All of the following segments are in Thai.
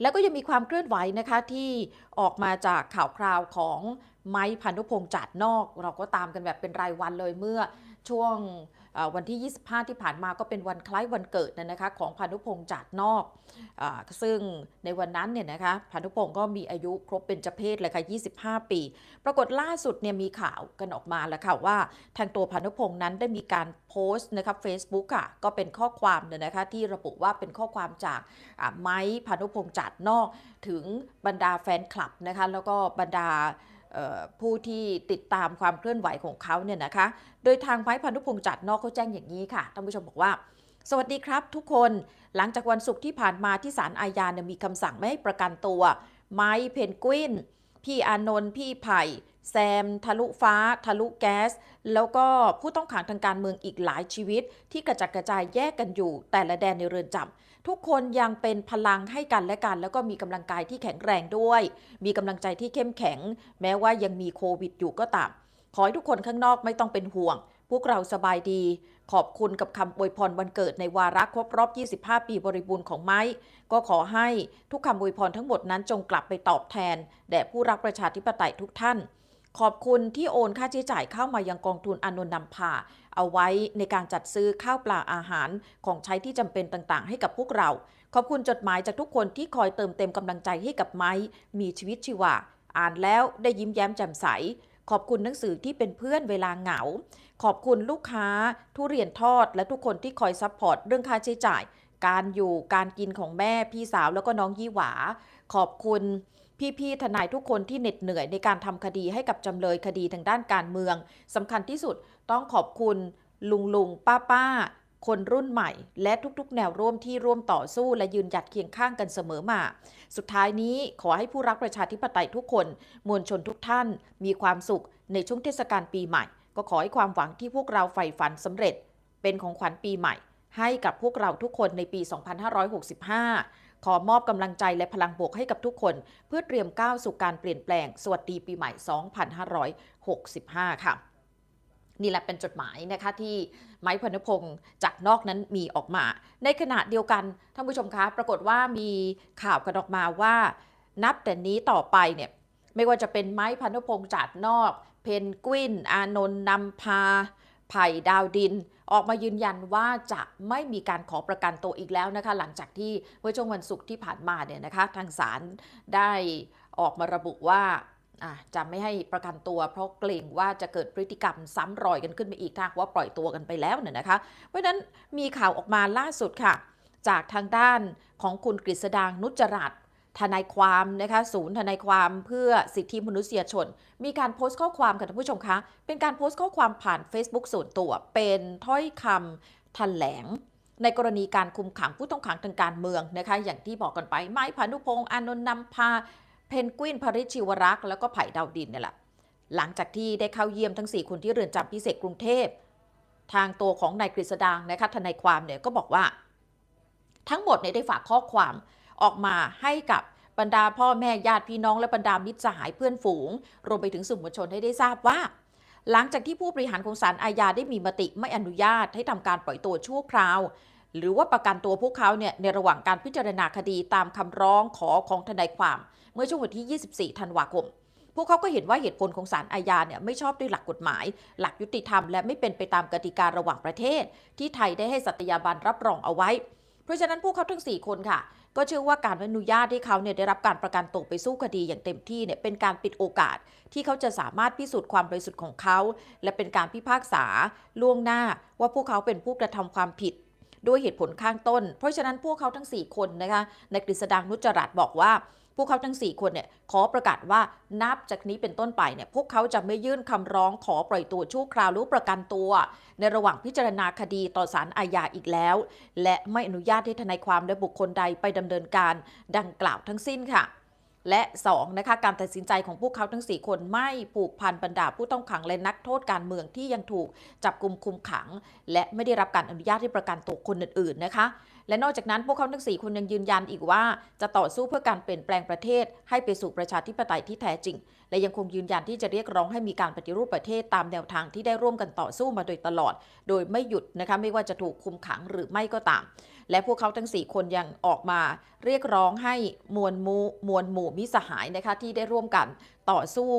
แล้วก็ยังมีความเคลื่อนไหวนะคะที่ออกมาจากข่าวคราวของไม้พันธุพงษ์จัดนอก เราก็ตามกันแบบเป็นรายวันเลยเมื่อช่วง วันที่ 25 ที่ผ่านมาก็เป็นวันคล้ายวันเกิดนะนะคะของพันธุพงษ์จัดนอกอซึ่งในวันนั้นเนี่ยนะคะพันธุพงษ์ก็มีอายุครบเป็นจเพศเลยค่ะ 25 ปี ปรากฏล่าสุดเนี่ยมีข่าวกันออกมาแล้วค่ะว่าทางตัวพันธุพงษ์นั้นได้มีการโพสต์นะคะ Facebook อะก็เป็นข้อความเนี่ยนะคะที่ระบุว่าเป็นข้อความจากไม้พันธุพงษ์จัดนอก ถึงบรรดาแฟนคลับนะคะแล้วก็บรรดา ผู้ที่ติดตามความเคลื่อนไหวของเขาเนี่ยนะคะ โดยทางไม้พันธุพงษ์จัดนอกเขาแจ้งอย่างนี้ค่ะ ท่านผู้ชมบอกว่า สวัสดีครับทุกคน หลังจากวันศุกร์ที่ผ่านมาที่ศาลอาญาเนี่ยมีคำสั่งไม่ให้ประกันตัว ไม้เพนกวิน พี่อานนท์ พี่ไผ่ แซม ทะลุฟ้า ทะลุแก๊ส แล้วก็ผู้ต้องขังทางการเมืองอีกหลายชีวิต ที่กระจัดกระจายแยกกันอยู่ แต่ละแดนในเรือนจำ ทุกคนยังเป็นพลังให้กันและกัน แล้วก็มีกำลังกายที่แข็งแรงด้วย มีกำลังใจที่เข้มแข็ง แม้ว่ายังมีโควิดอยู่ก็ตาม ขอให้ทุกคนข้างนอกไม่ต้องเป็นห่วง พวกเราสบายดี ขอบคุณกับคำอวยพรวันเกิดในวาระครบรอบ 25 ปีบริบูรณ์ของไม้ ก็ขอให้ทุกคำอวยพรทั้งหมดนั้นจงกลับไปตอบแทนแด่ผู้รักประชาธิปไตยทุกท่านขอบคุณที่โอนค่าใช้จ่ายเข้ามายังกองทุนอานนนำพา เอาไว้ในการจัดซื้อข้าวปลาอาหารของใช้ที่จำเป็นต่างๆ ให้กับพวกเรา ขอบคุณจดหมายจากทุกคนที่คอยเติมเต็มกำลังใจให้กับไม้มีชีวิตชีวาอ่านแล้วได้ยิ้มแย้มแจ่มใส ขอบคุณหนังสือที่เป็นเพื่อนเวลาเหงา ขอบคุณลูกค้า ทุเรียนทอด และทุกคนที่คอยซัพพอร์ตเรื่องค่าใช้จ่าย การอยู่การกินของแม่พี่สาวแล้วก็น้องยี่หวา ขอบคุณ พี่ๆทนายทุกคนที่เหน็ดเหนื่อยในการทำคดีให้กับจำเลยคดีทางด้านการเมืองสำคัญที่สุดต้องขอบคุณลุงลุงป้าป้าๆคนรุ่นใหม่ และทุกๆ แนวร่วมที่ร่วมต่อสู้และยืนหยัดเคียงข้างกันเสมอมา สุดท้ายนี้ขอให้ผู้รักประชาธิปไตยทุกคน มวลชนทุกท่าน มีความสุขในช่วงเทศกาลปีใหม่ ก็ขอให้ความหวังที่พวกเราใฝ่ฝันสำเร็จ เป็นของขวัญปีใหม่ ให้กับพวกเราทุกคนในปี 2565 ขอมอบกำลังใจและพลังบวกให้กับทุกคน เพื่อเตรียมก้าวสู่การเปลี่ยนแปลง สวัสดีปีใหม่ 2565 ค่ะนี่แหละเป็นจดหมายนะคะที่ไม้พนุพงศ์จากนอกนั้นมีออกมา ในขณะเดียวกันท่านผู้ชมคะ ปรากฏว่ามีข่าวกันออกมาว่า นับแต่นี้ต่อไปเนี่ยไม่ว่าจะเป็นไม้พันุพงศ์จากนอก เพนกวิน อานนท์นำพา ไผ่ดาวดิน ออกมายืนยันว่าจะไม่มีการขอประกันตัวอีกแล้วนะคะ หลังจากที่เมื่อช่วงวันศุกร์ที่ผ่านมาเนี่ยนะคะ ทางศาลได้ออกมาระบุว่าจะไม่ให้ประกันตัว เพราะเกรงว่าจะเกิดพฤติกรรมซ้ำรอยกันขึ้นมาอีกถ้าว่าปล่อยตัวกันไปแล้วเนี่ยนะคะ เพราะฉะนั้นมีข่าวออกมาล่าสุดค่ะ จากทางด้านของคุณกฤษดางนุจรัต ทนายความนะคะศูนย์ทนายความเพื่อสิทธิมนุษยชน มีการโพสต์ข้อความค่ะท่านผู้ชมคะเป็นการโพสต์ข้อความผ่าน Facebook ส่วนตัว เป็นถ้อยคำแถลง ในกรณีการคุมขังผู้ต้องขังทางการเมืองนะคะอย่างที่บอกกันไปไม้พานุพงษ์อานนท์นำพา เพนกวินพริชชิวรักษ์แล้วก็ไผ่ดาวดินเนี่ยแหละหลังจากที่ได้เข้าเยี่ยมทั้ง 4 คนที่เรือนจำพิเศษกรุงเทพ ทางตัวของนายกฤษดางนะคะทนายความเนี่ยก็บอกว่า ทั้งหมดเนี่ยได้ฝากข้อความ ออกมาให้กับบรรดาพ่อแม่ญาติพี่น้องและบรรดามิตรสหายเพื่อนฝูง รวมไปถึงสื่อมวลชนให้ได้ทราบว่า หลังจากที่ผู้บริหารของศาลอาญาได้มีมติไม่อนุญาตให้ทำการปล่อยตัวชั่วคราว หรือว่าประกันตัวพวกเขาเนี่ยในระหว่างการพิจารณาคดีตามคำร้องขอของทนายความ เมื่อช่วงวันที่ 24 ธันวาคมพวกเขาก็เห็นว่าเหตุผลของศาลอาญาเนี่ยไม่ชอบด้วยหลักกฎหมาย หลักยุติธรรม และไม่เป็นไปตามกติการะหว่างประเทศ ที่ไทยได้ให้สัตยาบันรับรองเอาไว้ เพราะฉะนั้นพวกเขาทั้ง 4 คนค่ะ ก็เชื่อว่าการอนุญาตที่เขาเนี่ยได้รับการประกันตัวไปสู้คดีอย่างเต็มที่เนี่ยเป็นการปิดโอกาส ที่เขาจะสามารถพิสูจน์ความบริสุทธิ์ของเขา และเป็นการพิพากษาล่วงหน้าว่าพวกเขาเป็นผู้กระทำความผิด ด้วยเหตุผลข้างต้น เพราะฉะนั้นพวกเขาทั้ง 4 คนนะคะในกฤษดางนุจรัตน์บอกว่า พวกเขาทั้ง 4 คนเนี่ยขอประกาศว่านับจากนี้เป็นต้นไปเนี่ยพวกเขาจะไม่ยื่นคำร้องขอปล่อยตัวชั่วคราวหรือประกันตัว ในระหว่างพิจารณาคดีต่อศาลอาญาอีกแล้ว และไม่อนุญาตให้ทนายความและบุคคลใดไปดำเนินการดังกล่าวทั้งสิ้นค่ะ และ2นะคะการตัดสินใจของพวกเขาทั้ง 4 คนไม่ผูกพันบรรดาผู้ต้องขังและนักโทษการเมืองที่ยังถูกจับกลุ่มคุมขัง และไม่ได้รับการอนุญาตให้ประกันตัวคนอื่นๆนะคะ และนอกจากนั้นพวกเขาทั้ง4คนยังยืนยันอีกว่า จะต่อสู้เพื่อการเปลี่ยนแปลงประเทศ ให้ไปสู่ประชาธิปไตยที่แท้จริง และยังคงยืนยันที่จะเรียกร้องให้มีการปฏิรูปประเทศตามแนวทางที่ได้ร่วมกันต่อสู้มาโดยตลอด โดยไม่หยุดนะคะไม่ว่าจะถูกคุมขังหรือไม่ก็ตาม และพวกเขาทั้ง 4 คนยังออกมา เรียกร้องให้มวลมูมวลหมู่มิสหายนะคะที่ได้ร่วมกัน ต่อสู้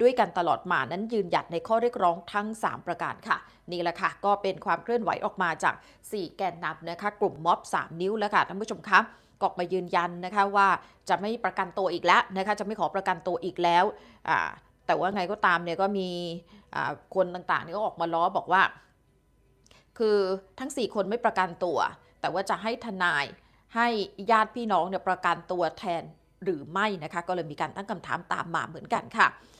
ด้วยกันตลอดมานั้นยืนหยัดในข้อเรียกร้องทั้ง 3 ประการค่ะ นี่แหละค่ะ ก็เป็นความเคลื่อนไหวออกมาจาก 4 แกนนำนะคะ กลุ่มม็อบ 3 นิ้วแล้วค่ะท่านผู้ชมครับก็ออกมายืนยันนะคะว่าจะไม่ประกันตัวอีกแล้วนะคะจะไม่ขอประกันตัวอีกแล้วแต่ว่าไงก็ตามเนี่ยก็มีคนต่างๆนี่ก็ออกมาล้อบอกว่า คือทั้ง 4 คนไม่ประกันตัว แต่ว่าจะให้ทนายให้ญาติพี่น้องเนี่ยประกันตัวแทน หรือไม่นะคะ ก็เลยมีการตั้งคำถามตามมาเหมือนกันค่ะ